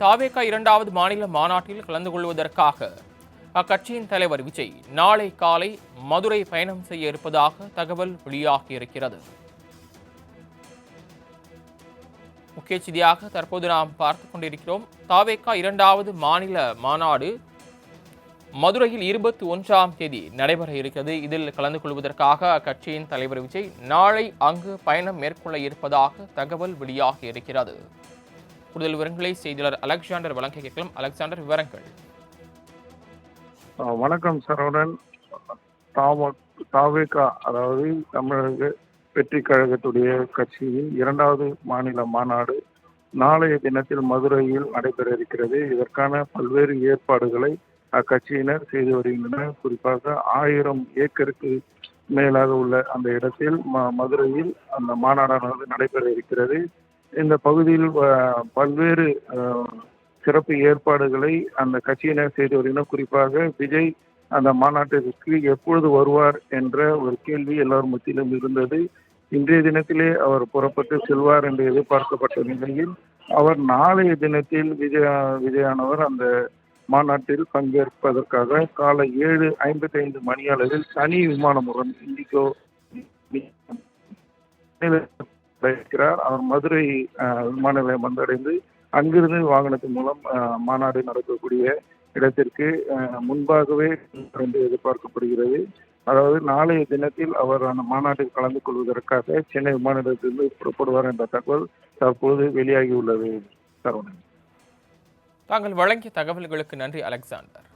தாவேகா இரண்டாவது மாநில மாநாட்டில் கலந்து கொள்வதற்காக அக்கட்சியின் தலைவர் விஜய் நாளை காலை மதுரை பயணம் செய்ய இருப்பதாக தகவல் வெளியாகியிருக்கிறது. முக்கிய செய்தியாக தற்போது நாம் பார்த்து கொண்டிருக்கிறோம். தாவேகா இரண்டாவது மாநில மாநாடு மதுரையில் இருபத்தி ஒன்றாம் தேதி நடைபெற இருக்கிறது. இதில் கலந்து கொள்வதற்காக அக்கட்சியின் தலைவர் விஜய் நாளை அங்கு பயணம் மேற்கொள்ள இருப்பதாக தகவல் வெளியாகி இருக்கிறது கூடுதல் விவரங்களை செய்தியாளர் அலெக்சாண்டர் வழங்க கேட்கலாம். அலெக்சாண்டர் விவரங்கள். வணக்கம் சரவணன் தாவேகா அதாவது தமிழக வெற்றி கழகத்துடைய கட்சியின் இரண்டாவது மாநில மாநாடு நாளைய தினத்தில் மதுரையில் நடைபெற இருக்கிறது. இதற்கான பல்வேறு ஏற்பாடுகளை அக்கட்சியினர் செய்து வருகின்றனர். குறிப்பாக ஆயிரம் ஏக்கருக்கு மேலாக உள்ள அந்த இடத்தில் ம- மதுரையில் அந்த மாநாடானது நடைபெற இருக்கிறது. இந்த பகுதியில் பல்வேறு சிறப்பு ஏற்பாடுகளை அந்த கட்சியினர் செய்து வருகின்றனர். குறிப்பாக விஜய் அந்த மாநாட்டிற்கு எப்பொழுது வருவார் என்ற ஒரு கேள்வி எல்லார் மத்தியிலும் இருந்தது. இன்றைய தினத்திலே அவர் புறப்பட்டு செல்வார் என்று எதிர்பார்க்கப்பட்ட நிலையில் அவர் நாளைய தினத்தில் விஜய விஜயானவர் அந்த மாநாட்டில் பங்கேற்பதற்காக காலை ஏழு ஐம்பத்தி ஐந்து மணி அளவில் தனி மூலம் இண்டிகோ இருக்கிறார் அவர் மதுரை விமான நிலையம் வந்தடைந்து அங்கிருந்து வாகனத்தின் மூலம் மாநாடு நடக்கக்கூடிய இடத்திற்கு முன்பாகவே என்று எதிர்பார்க்கப்படுகிறது. அதாவது நாளைய தினத்தில் அவர் அந்த மாநாட்டில் கலந்து கொள்வதற்காக சென்னை விமான நிலையத்திலிருந்து புறப்படுவார் என்ற தகவல் தற்போது வெளியாகியுள்ளது. சரவணன் தாங்கள் வழங்கிய தகவல்களுக்கு நன்றி அலெக்சாண்டர்.